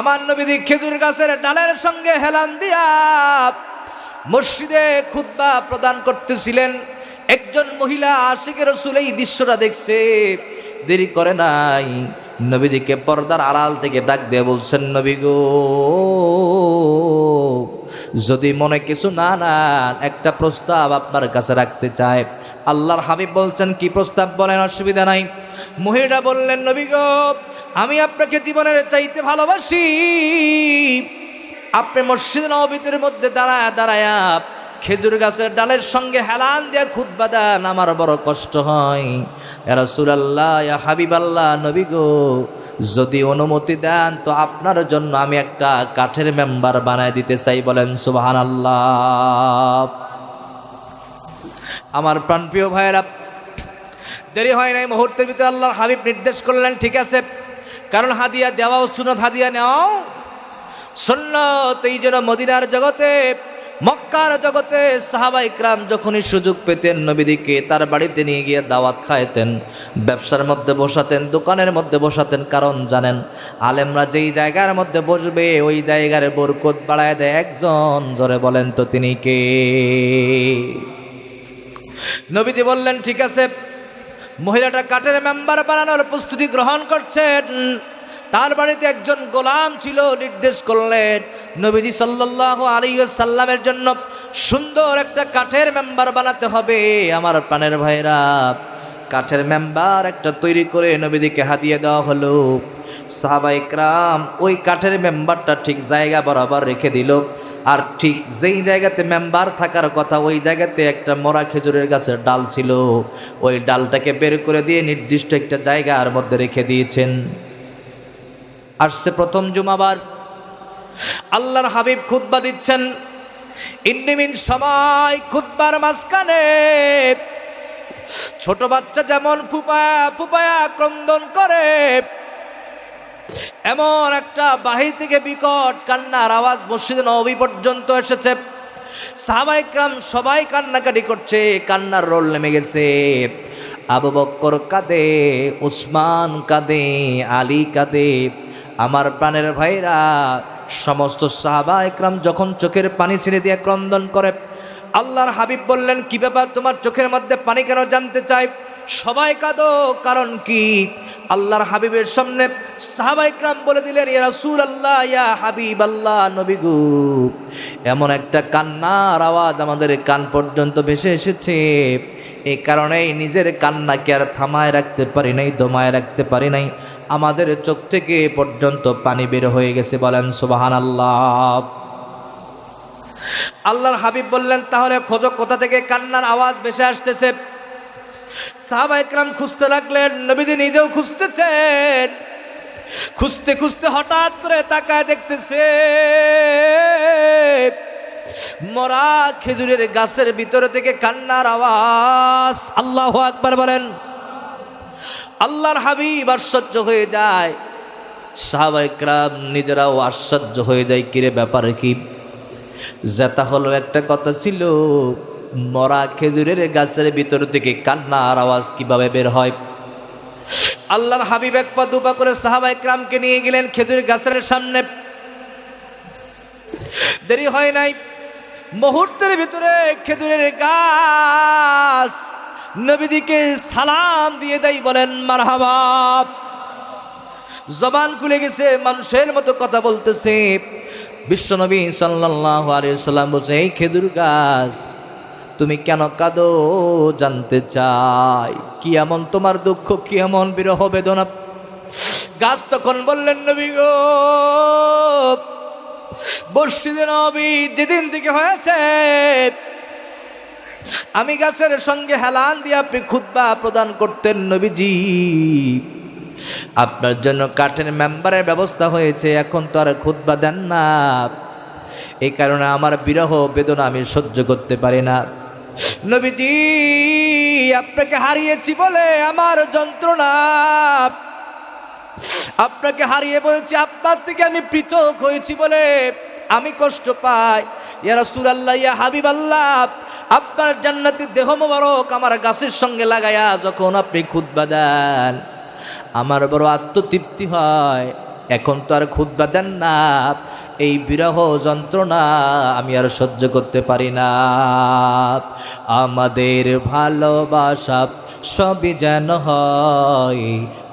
আমার নবীদি খেজুর গাছের ডালের সঙ্গে হেলান দিয়া মসজিদে খুতবা প্রদান করতেছিলেন। একজন মহিলা আশিকের রসুল এই দৃশ্যটা দেখছে। দেরি করে নাই। নবীজিকে পর্দার আড়াল থেকে ডাক দিয়ে বলছেন, নবী গো, যদি মনে কিছু না না, একটা প্রস্তাব আপনার কাছে রাখতে চায় আল্লাহর হাবিব বলছেন, কি প্রস্তাব বলেন? অসুবিধা নাই। মহিলা বললেন, নবী গো আমি আপনাকে জীবনের চাইতে ভালোবাসি। আপনি মসজিদ নবীতের মধ্যে দাঁড়ায় দাঁড়ায়া খেজুর গাছের ডালের সঙ্গে হেলান দিয়ে খুদ্া দেন, আমার বড় কষ্ট হয়। রাসূলুল্লাহ, ইয়া হাবিবাল্লাহ, নবী গো, যদি অনুমতি দেন তো আপনার জন্য আমি একটা কাঠের মেম্বার বানায় দিতে চাই বলেন, সুবহানাল্লাহ। আমার প্রাণপ্রিয় ভাইয়েরা, দেরি হয় নাই, মুহূর্তের ভিতরে আল্লাহর হাবিব নির্দেশ করলেন, ঠিক আছে? কারণ হাদিয়া দেওয়াও সুনত হাদিয়া নেওয়াও সুন্নত। এই জন্য মদিনার জগতে, মক্কার জগতে সাহাবা ইকরাম যখনই সুযোগ পেতেন, নবীদিকে তার বাড়িতে নিয়ে গিয়ে দাওয়াত খাইতেন ব্যবসার মধ্যে বসাতেন, দোকানের মধ্যে বসাতেন। কারণ জানেন, আলেমরা যেই জায়গার মধ্যে বসবে, ওই জায়গার বরকত বাড়ায় দেয় একজন। জোরে বলেন তো তিনি কে? নবীজি বললেন, ঠিক আছে মহিলাটা কাঠের মেম্বার বানানোর প্রস্তুতি গ্রহণ করছেন। তার বাড়িতে একজন গোলাম ছিল, নির্দেশ করলেন, নবীজি সাল্লাহ আলী সাল্লামের জন্য সুন্দর একটা কাঠের মেম্বার বানাতে হবে। আমার প্রাণের ভাইরা, কাঠের মেম্বার একটা তৈরি করে নবীদিকে হাতিয়ে দেওয়া হলো। সাহাবাই ক্রাম ওই কাঠের মেম্বারটা ঠিক জায়গা বরাবর রেখে দিল। আর ঠিক যেই জায়গাতে মেম্বার থাকার কথা, ওই জায়গাতে একটা মরা খেজুরের গাছের ডাল ছিল। ওই ডালটাকে বের করে দিয়ে নির্দিষ্ট একটা জায়গার মধ্যে রেখে দিয়েছেন। আসছে প্রথম জুমাবার। আল্লাহর হাবিব খুতবা দিচ্ছেন। ইন্ডিমিন সময় খুতবার মাঝখানে। ছোট বাচ্চা যেমন ফুপায়া ফুপায়া ক্রন্দন করে। এমন একটা বাহির থেকে বিকট কান্নার আওয়াজ মসজিদে নবী পর্যন্ত এসেছে। সাহাবাইকরাম সবাই কান্নাকাটি করছে, কান্নার রোল নেমে গেছে। আবু বক্কর কাঁদে, উসমান কাঁদে, আলী কাঁদে। আমার প্রাণের ভাইরা, সমস্ত সাহাবা একরাম যখন চোখের পানি ছেড়ে দিয়ে ক্রন্দন করে, আল্লাহর হাবিব বললেন, কি ব্যাপার, তোমার চোখের মধ্যে পানি কেন জানতে চাই? সবাই কাঁদো, কারণ কি? আল্লাহর হাবিবের সামনে সাহাবাইকরাম বলে দিলেন, ইয়া রাসূল আল্লাহ ইয়া হাবিব আল্লাহ নবী গো। এমন একটা কান্নার আওয়াজ আমাদের কান পর্যন্ত ভেসে এসেছে। এই কারণেই নিজের কান্নাকে আর থামায় রাখতে পারি নাই, দমায় রাখতে পারি নাই। আমাদের চোখ থেকে পর্যন্ত পানি বের হয়ে গেছে, বলেন সুবাহান আল্লাহ আল্লাহর হাবিব বললেন, তাহলে খোঁজো কোথা থেকে কান্নার আওয়াজ ভেসে আসতেছে? সাহাবা একরাম খুঁজতে লাগলেন নবীদি নিজেও খুঁজতেছেন। খুঁজতে খুঁজতে হঠাৎ করে তাকায় দেখতেছে, মরা খেজুরের গাছের ভিতরে থেকে কান্নার আওয়াজ। আল্লাহ আকবার বলেন, আল্লাহর হাবিব আশ্চর্য হয়ে যায়। সাহাবাইকরাম নিজেরাও আশ্চর্য হয়ে যায়, কিরে ব্যাপারে কি? জেতা হলো একটা কথা ছিল মরা খেজুরের গাছের ভিতর থেকে কান্নার আওয়াজ কীভাবে বের হয়? আল্লাহর হাবিব এক পা দুপা করে সাহাবা একরামকে নিয়ে গেলেন খেজুরের গাছের সামনে। দেরি হয় নাই। মুহূর্তের ভিতরে খেজুরের গাছ নবীদিকে সালাম দিয়ে দেয়, বলেন মারহাবাব জবান খুলে গেছে, মানুষের মতো কথা বলতেছে। বিশ্বনবী সাল্লাহ আলিয়াল্লাম বলছে, এই খেজুর গাছ তুমি কেন কাঁদো জানতে চাই? কি এমন তোমার দুঃখ, কি এমন বিরহ বেদনা? গাছ তখন বললেন, নবী গো বর্ষিদে নবী যেদিন থেকে হয়েছে, আমি গাছের সঙ্গে হেলান দিয়ে আপনি খুদ্া প্রদান করতেন, নবীজি। আপনার জন্য কাঠের মেম্বারের ব্যবস্থা হয়েছে, এখন তো আর খুদ্া দেন না। এই কারণে আমার বিরহ বেদনা আমি সহ্য করতে পারি না। নবীজি, আপনাকে হারিয়েছি বলে আমার যন্ত্রণা। আপনাকে হারিয়ে বলেছি, আপনার থেকে আমি পৃথক হয়েছি বলে আমি কষ্ট পাই। ইয়া রাসূলুল্লাহ, ইয়া হাবিব আল্লাহ আপনার জান্নাতি দেহ মোবারক আমার গাছের সঙ্গে লাগায়া যখন আপনি খুতবা দেন, আমার বড় আত্মতৃপ্তি হয়। এখন তো আর খুদ্া দেন না। এই বিরহ যন্ত্রণা আমি আর সহ্য করতে পারি না। আমাদের ভালোবাসা সবই যেন হয়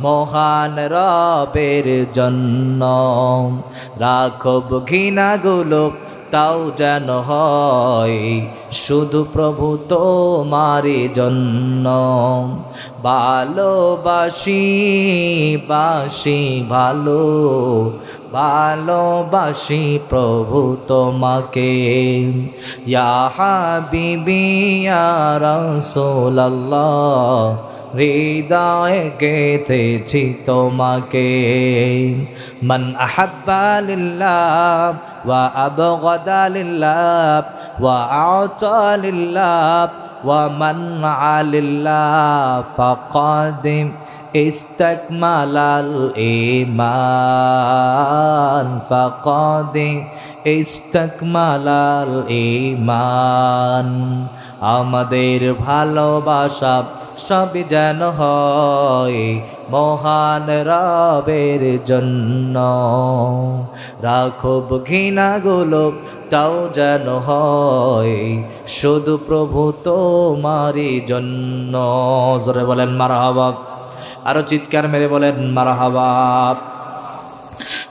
মহান রবের জন্য। রাখব ঘৃণাগুলো তাও যেন হয় শুধু প্রভু তোমারই জন্য। ভালোবাসি, বাসি, ভালো ভালোবাসি প্রভু তোমাকে। ইয়া রাসূলুল্লাহ, হৃদয় গেথেছি তোমাকে। মন আহাব্বা লিল্লাহ, ওয়া আবগাদা লিল্লাহ, ওয়া আতা লিল্লাহ, ওয়া মান আলিল্লাহ ফাকাদিম استكمل الإيمان فقد استكمل الإيمان আমাদের ভালোবাসা সবই যেন হয় মহান রবের জন্য রাখব ঘৃণাগুলো তাও যেন হয় শুধু প্রভু তোমারই জন্য জোরে বলেন মারা আরও চিৎকার মেরে বলেন, মারাহাবা।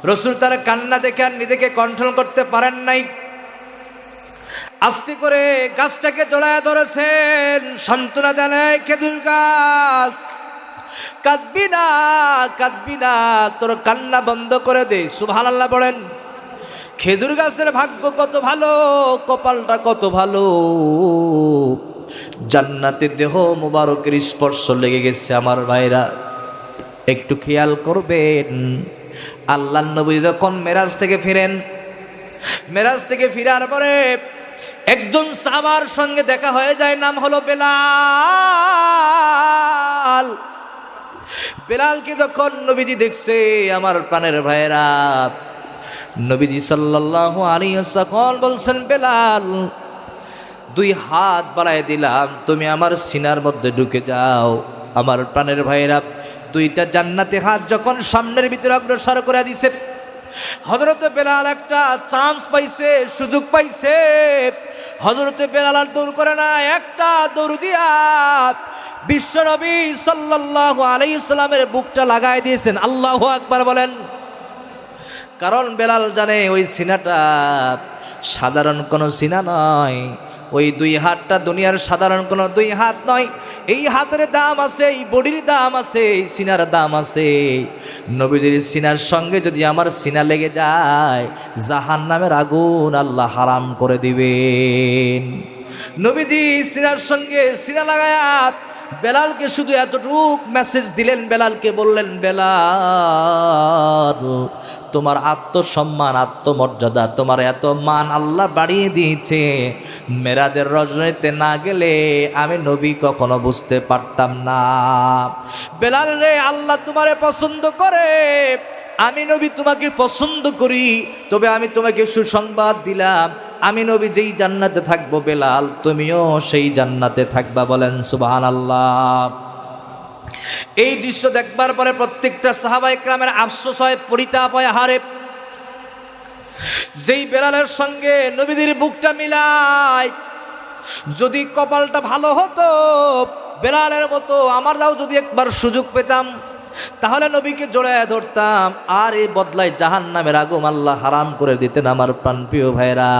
রসুল তার কান্না দেখে আর নিজেকে কন্ট্রোল করতে পারেন নাই। আস্তে করে গাছটাকে জড়ায় ধরেছেন। সান্ত্বনা দেন, "এই খেজুর গাছ, কাঁদবি না কাঁদবি না, তোর কান্না বন্ধ করে দে। সুভান আল্লাহ বলেন, খেজুর গাছের ভাগ্য কত ভালো, কপালটা কত ভালো। জান্নাতে দেহ মুবারকের স্পর্শ লেগে গেছে আমার ভাইরা। একটু খেয়াল করবেন আল্লাহ নবী যখন মেরাজ থেকে ফিরেন, মেরাজ থেকে ফিরার পরে একজন সাবার সঙ্গে দেখা হয়ে যায়, নাম হলো বেলাল। বেলালকে যখন নবীজি দেখছে, আমার পানের ভাইরা, নবীজি সাল্লাল্লাহু আলাইহি ওয়াসাল্লাম বলছেন, বেলাল দুই হাত বাড়ায় দিলাম, তুমি আমার সিনার মধ্যে ঢুকে যাও। আমার প্রাণের ভাইয়েরা, দুইটা জান্নাতে হাত যখন সামনের ভিতরে অগ্রসর করে দিছে হজরতে বেলাল একটা চান্স পাইছে, সুযোগ পাইছে। হজরতে বেলাল আর দৌড় করে না, একটা দৌড় দিয়া বিশ্বনবী সাল্লাল্লাহু আলাইহি সাল্লামের বুকটা লাগাই দিয়েছেন। আল্লাহু আকবার বলেন। কারণ বেলাল জানে ওই সিনাটা সাধারণ কোনো সিনা নয়। ওই দুই হাতটা দুনিয়ার সাধারণ কোনো দুই হাত নয়। এই হাতের দাম আছে, এই বডির দাম আছে, এই সিনার দাম আছে। নবীজির সিনার সঙ্গে যদি আমার সিনা লেগে যায় জাহান নামের আগুন আল্লাহ হারাম করে দিবেন। নবীজি সিনার সঙ্গে সিনা লাগায়া বেলালকে শুধু এতটুক মেসেজ দিলেন, বেলালকে বললেন, বেলাল তোমার আত্মসম্মান, আত্মমর্যাদা, তোমার এত মান আল্লাহ বাড়িয়ে দিয়েছে। মেরাদের রজনীতে না গেলে আমি নবী কখনো বুঝতে পারতাম না। বেলাল রে, আল্লাহ তোমারে পছন্দ করে। আমি নবী তোমাকে পছন্দ করি, তবে আমি তোমাকে সুসংবাদ দিলাম। আমি নবী যেই জান্নাতে থাকব বেলাল, তুমিও সেই জান্নাতে থাকবা বলেন সুবাহান আল্লাহ এই দৃশ্য দেখবার পরে প্রত্যেকটা সাহাবাই গ্রামের আফসোস হয়, পরিতাপ হয় হারে যেই বেড়ালের সঙ্গে নবীদের বুকটা মিলায়, যদি কপালটা ভালো হতো, বেড়ালের মতো আমরাও যদি একবার সুযোগ পেতাম তাহলে নবীকে জোড়ায় ধরতাম, আর এই বদলায় জাহান নামের আগুম আল্লাহ হারাম করে দিতেন আমার প্রাণপ্রিয় ভাইরা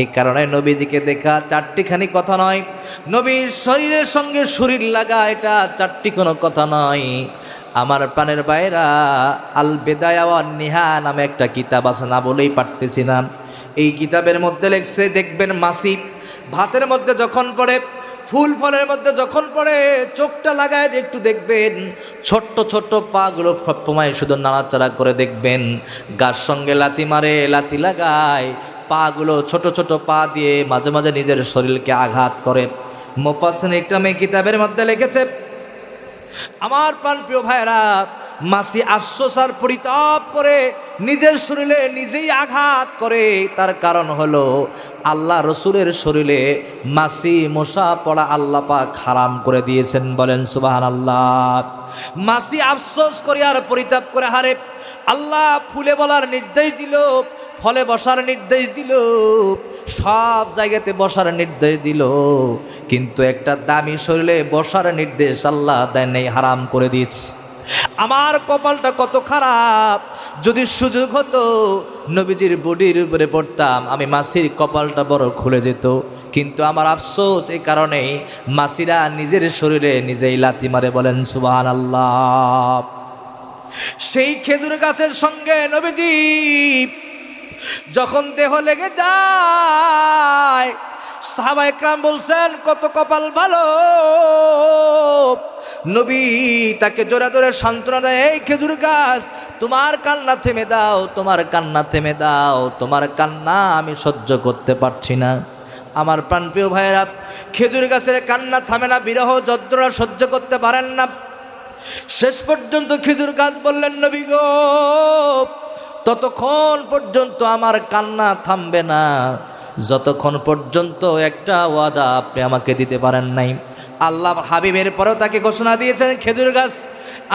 এই কারণে নবীজিকে দেখা চারটিখানি কথা নয়। নবীর শরীরের সঙ্গে শরীর লাগা এটা চারটি কোনো কথা নয়। আমার প্রাণের বাইরা আল বেদায়া নিহা নামে একটা কিতাব আছে, না বলেই পারতেছি না। এই কিতাবের মধ্যে লেখছে, দেখবেন মাসিক ভাতের মধ্যে যখন পড়ে ফুল ফলের মধ্যে যখন পড়ে, চোখটা লাগায় একটু দেখবেন। ছোট্ট ছোট্ট পাগুলো সবসময় শুধু নাড়াচাড়া করে দেখবেন। গার সঙ্গে লাথি মারে, লাথি লাগায়। পাগুলো ছোট ছোট পা দিয়ে মাঝে মাঝে নিজের শরীরকে আঘাত করে। মোফাসিন ইকরামে কিতাবের মধ্যে লিখেছে, আমার প্রাণ প্রিয় ভাইরা মাসি আফসোস আর পরিতাপ করে নিজের শরীরে নিজেই আঘাত করে। তার কারণ হলো আল্লাহ রসুলের শরীরে মাসি মশা পড়া আল্লাহ পাক হারাম করে দিয়েছেন বলেন সুবাহান আল্লাহ মাসি আফসোস করে আর পরিতাপ করে, হারে আল্লাহ ফুলে বলার নির্দেশ দিল, ফলে বসার নির্দেশ দিল, সব জায়গাতে বসার নির্দেশ দিল, কিন্তু একটা দামি শরীরে বসার নির্দেশ আল্লাহ দেয় নেই, হারাম করে দিয়েছে। আমার কপালটা কত খারাপ। যদি সুযোগ হতো, নবীজির বডির উপরে পড়তাম, আমি মাসির কপালটা বড় খুলে যেত। কিন্তু আমার আফসোস এই কারণেই মাসিরা নিজের শরীরে নিজেই লাথি মারে বলেন সুবাহান আল্লাহ সেই খেজুর গাছের সঙ্গে নবীজি যখন দেহ লেগে যায় সাহাবা একরাম বলছেন, কত কপাল ভালো। নবী তাকে জোরে জোরে সান্ত্বনা দেয়, এই খেজুর গাছ, তোমার কান্না থেমে দাও, তোমার কান্না থেমে দাও, তোমার কান্না আমি সহ্য করতে পারছি না। আমার প্রাণপ্রিয় ভাইয়েরা, খেজুর গাছের কান্না থামে না, বিরহ যন্ত্রণা সহ্য করতে পারেন না। শেষ পর্যন্ত খেজুর গাছ বললেন, নবী গো, ততক্ষণ পর্যন্ত আমার কান্না থামবে না। যতক্ষণ পর্যন্ত একটা ওয়াদা আপনি আমাকে দিতে পারেন নাই। আল্লাহ হাবিবের পরেও তাকে ঘোষণা দিয়েছেন খেজুর গাছ।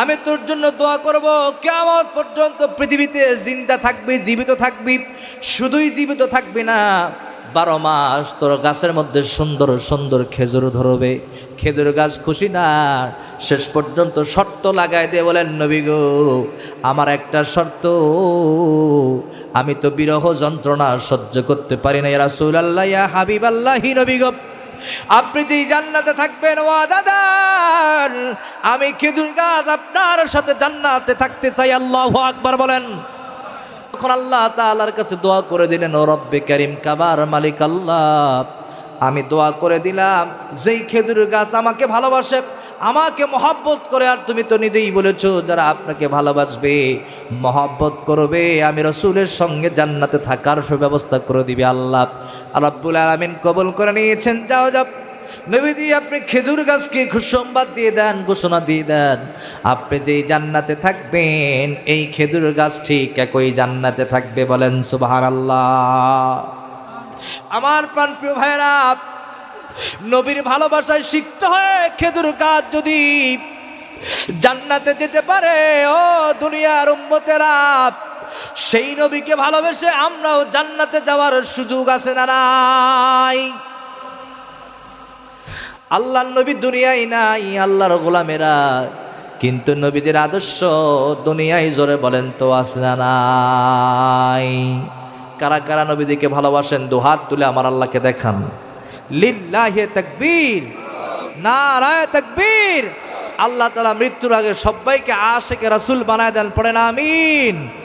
আমি তোর জন্য দোয়া করব কেমন পর্যন্ত পৃথিবীতে জিন্দা থাকবি, জীবিত থাকবি, শুধুই জীবিত থাকবি না, বারো মাস তোর গাছের মধ্যে সুন্দর সুন্দর খেজুর ধরবে। খেজুর গাছ খুশি না? শেষ পর্যন্ত শর্ত লাগাই দিয়ে বলেন, নবী গো, আমার একটা শর্ত, আমি তো বিরহ যন্ত্রণা সহ্য করতে পারি না রাসুল আল্লাহ ইয়া হাবিব আল্লাহি নবী আপনি যেই জান্নাতে থাকবেন, ও দাদার আমি খেজুর গাছ আপনার সাথে জান্নাতে থাকতে চাই? আল্লাহ আকবার বলেন। তখন আল্লাহ তালার কাছে দোয়া করে দিলেন, ও রব্বে করিম, কাবার মালিক আল্লাহ। আমি দোয়া করে দিলাম, যেই খেজুর গাছ আমাকে ভালোবাসে আমাকে মহব্বত করে আর তুমি তো নিজেই বলেছ যারা আপনাকে ভালোবাসবে, মহব্বত করবে, আমি রসুলের সঙ্গে জান্নাতে থাকার সুব্যবস্থা করে দিবে আল্লাহ। রাব্বুল আলামিন কবল করে নিয়েছেন। যাও যাও। নবীজি, আপনি খেজুর গাছকে সুসংবাদ দিয়ে দেন, ঘোষণা দিয়ে দেন। আপনি যেই জান্নাতে থাকবেন, এই খেজুর গাছ ঠিক একই জান্নাতে থাকবে বলেন সুবাহার আল্লাহ আমার প্রাণপ্রিয় ভাইরা নবীর ভালোবাসায় শিখতে হয় খেজুর গাছ যদি জান্নাতে যেতে পারে, ও দুনিয়ার উম্মতেরা, সেই নবীকে ভালোবেসে আমরাও জান্নাতে যাওয়ার সুযোগ আছে না নাই? আল্লাহর নবী দুনিয়ায় নাই, আল্লাহর গোলামেরা, কিন্তু নবীদের আদর্শ দুনিয়ায় জোরে বলেন তো আছে না নাই? কারা কারা নবীদিকে ভালোবাসেন, দু হাত তুলে আমার আল্লাহকে দেখান। লিল্লাহে তাকবীর। নারায় তকবীর। আল্লাহ তালা মৃত্যুর আগে সবাইকে আশেকে রাসূল বানায় দেন, পড়েন আমিন।